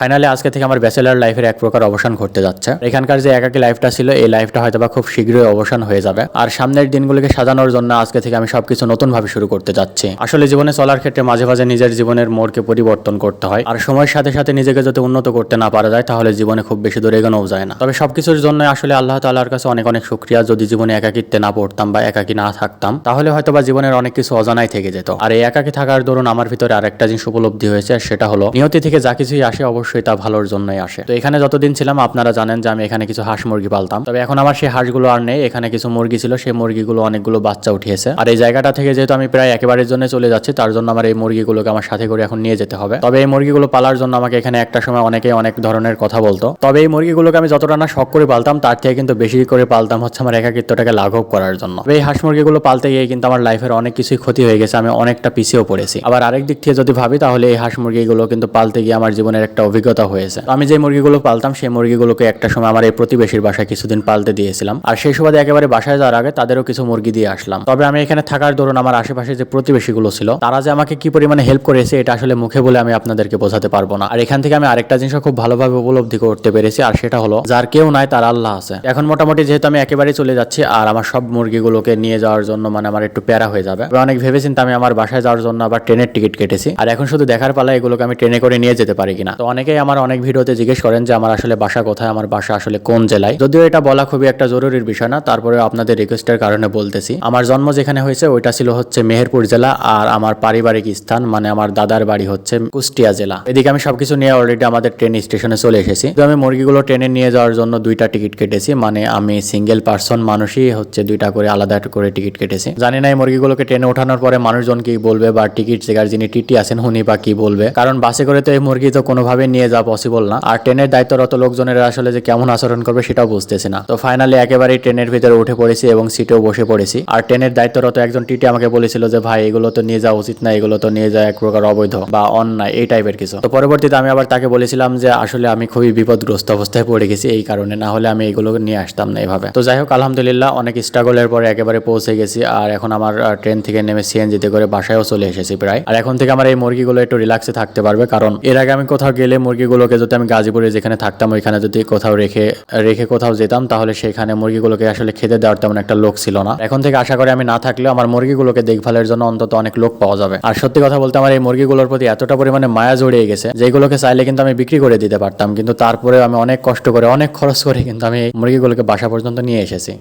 Finally আজকে থেকে আমার ব্যাচেলার লাইফের এক প্রকার অবসান ঘটতে যাচ্ছে। এখানকার যে একাকী লাইফটা ছিল, এই লাইফটা হয়তো বা খুব শীঘ্রই অবসান হয়ে যাবে। আর সামনের দিনগুলোকে সাজানোর জন্য আজকে থেকে আমি সবকিছু নতুন ভাবে শুরু করতে যাচ্ছি। আসলে জীবনে চলার ক্ষেত্রে মাঝে মাঝে নিজের জীবনের মোড়কে পরিবর্তন করতে হয়। আর সময়ের সাথে সাথে নিজেকে যদি উন্নত করতে না পারা যায়, তাহলে জীবনে খুব বেশি দূরে এগোনোও যায় না। তবে সবকিছুর জন্য আসলে আল্লাহ তাআলার কাছে অনেক অনেক শুক্রিয়া। যদি জীবনে একাকিত্বে না পড়তাম বা একাকি না থাকতাম, তাহলে হয়তো বা জীবনের অনেক কিছু অজানাই থেকে যেত। আর এই একাকি থাকার দরুন আমার ভিতরে আরেকটা জিনিস উপলব্ধি হয়েছে আর সেটা হলো, নিয়তি থেকে যা কিছুই আসে অবশ্যই তা ভালোর জন্যই আসে। তো এখানে যতদিন ছিলাম, আপনারা জানেন যে আমি এখানে কিছু হাঁস মুরগি পালতাম। তবে এখন আমার সেই হাঁসগুলো আর নেই। এখানে কিছু মুরগি ছিল, সেই মুরগিগুলো অনেকগুলো বাচ্চা উঠিয়েছে। আর এই জায়গাটা থেকে যেহেতু আমি প্রায় একেবারের জন্য চলে যাচ্ছি, তার জন্য আমার এই মুরগিগুলোকে আমার সাথে করে এখন নিয়ে যেতে হবে। তবে এই মুরগিগুলো পালার জন্য আমাকে এখানে একটা সময় অনেকে অনেক ধরনের কথা বলতো। তবে এই মুরগিগুলোকে আমি যতটা না শখ করে পালতাম, তার থেকে কিন্তু বেশি করে পালতাম হচ্ছে আমার একাকিত্বটাকে লাঘব করার জন্য। এই হাঁস মুরগিগুলো পালতে গিয়ে কিন্তু আমার লাইফের অনেক কিছুই ক্ষতি হয়ে গেছে, আমি অনেকটা পিছিয়েও পড়েছি। আবার আরেক দিক থেকে যদি ভাবি, তাহলে এই হাঁস মুরগিগুলো কিন্তু পালতে গিয়ে আমার জীবনের একটা হয়েছে। আমি যে মুরগিগুলো পালতাম, সেই মুরগিগুলোকে একটা সময় আমার এই প্রতিবেশীর বাসায় কিছুদিন পালতে দিয়েছিলাম। আর সেই সুবাদে একেবারে বাসায় যাওয়ার আগে তাদেরও কিছু মুরগি দিয়ে আসলাম। তবে আমি এখানে থাকার দরুন আমার আশেপাশে যে প্রতিবেশীগুলো ছিল, তারা যে আমাকে কি পরিমাণে হেল্প করেছে, এটা আসলে মুখে বলে আমি আপনাদেরকে বোঝাতে পারব না। আর এখান থেকে আমি আরেকটা জিনিস খুব ভালোভাবে উপলব্ধি করতে পেরেছি, আর সেটা হলো, যার কেউ নাই, তার আল্লাহ আছে। এখন মোটামুটি যেহেতু আমি একেবারে চলে যাচ্ছি, আর আমার সব মুরগিগুলোকে নিয়ে যাওয়ার জন্য মানে আমার একটু প্যারা হয়ে যাবে। অনেক ভেবেচিন্তে আমি আমার বাসায় যাওয়ার জন্য আবার ট্রেনের টিকিট কেটেছি। আর এখন শুধু দেখার পালা, এগুলোকে আমি ট্রেনে করে নিয়ে যেতে পারি কিনা। তো অনেকেই আমার অনেক ভিডিওতে জিজ্ঞেস করেন যে আমার আসলে বাসা কোথায়, আমার বাসা আসলে কোন জেলায়। যদিও এটা বলা খুবই একটা জরুরির বিষয় না, তারপরে আপনাদের রিকোয়েস্টের কারণে বলতেছি। আমার জন্ম যেখানে হয়েছে, ওইটা ছিল হচ্ছে মেহেরপুর জেলা আর আমার পারিবারিক স্থান মানে আমার দাদার বাড়ি হচ্ছে কুষ্টিয়া জেলা। এদিকে আমি সবকিছু নিয়ে অলরেডি আমাদের ট্রেন স্টেশনে চলে এসেছি। তো আমি মুরগিগুলো ট্রেনে নিয়ে যাওয়ার জন্য দুইটা টিকিট কেটেছি মানে আমি সিঙ্গেল পার্সন মানুষই হচ্ছে দুইটা করে আলাদা করে টিকিট কেটেছি। জানি না এই মুরগিগুলোকে ট্রেনে ওঠানোর পরে মানুষজন কি বলবে বা টিকিট চেকার যিনি টিটি আছেন, উনি বা কি বলবে? কারণ বাসে করে তো এই মুরগি তো কোনোভাবে নিয়ে যাওয়া পসিবল না। আর ট্রেনের দায়িত্বরত লোকজনের আসলে যে কেমন আচরণ করবে সেটাও বুঝতেছি না। তো ফাইনালি একেবারেই ট্রেনের ভিতরে উঠে পড়েছি এবং সিটেও বসে পড়েছি। আর ট্রেনের দায়িত্বরত একজন টিটি আমাকে বলেছিল যে, ভাই, এগুলো তো নিয়ে যাওয়া উচিত না, এগুলো তো নিয়ে যাওয়া এক প্রকার অবৈধ বা অন্যায়, এই টাইপের কিছু। তো পরবর্তীতে আমি আবার তাকে বলেছিলাম যে, আসলে আমি খুবই বিপদগ্রস্ত অবস্থায় পড়ে গেছি এই কারণে, না হলে আমি এগুলো নিয়ে আসতাম না এভাবে। তো যাই হোক, আলহামদুলিল্লাহ, অনেক স্ট্রাগলের পরে একেবারে পৌঁছে গেছি। আর এখন আমার ট্রেন থেকে নেমে সিএনজিতে করে বাসায়ও চলে এসেছি প্রায়। আর এখন থেকে আমার এই মুরগিগুলো একটু রিল্যাক্সে থাকতে পারবে। কারণ এর আগে আমি কোথাও গেলে মুরগিগুলোকে যদি আমি গাজীপুরে যেখানে থাকতাম, ওইখানে যদি কোথাও রেখে রেখে কোথাও যেতাম, তাহলে সেখানে মুরগিগুলোকে আসলে খেতে দেওয়ার তেমন একটা লোক ছিল না। এখন থেকে আশা করি আমি না থাকলেও আমার মুরগিগুলোকে দেখভালের জন্য অন্তত অনেক লোক পাওয়া যাবে। আর সত্যি কথা বলতে আমার এই মুরগিগুলোর প্রতি এতটা পরিমাণে মায়া জড়িয়ে গেছে, যেগুলোকে চাইলে কিন্তু আমি বিক্রি করে দিতে পারতাম। কিন্তু তারপরে আমি অনেক কষ্ট করে, অনেক খরচ করে কিন্তু আমি মুরগিগুলোকে বাসা পর্যন্ত নিয়ে এসেছি।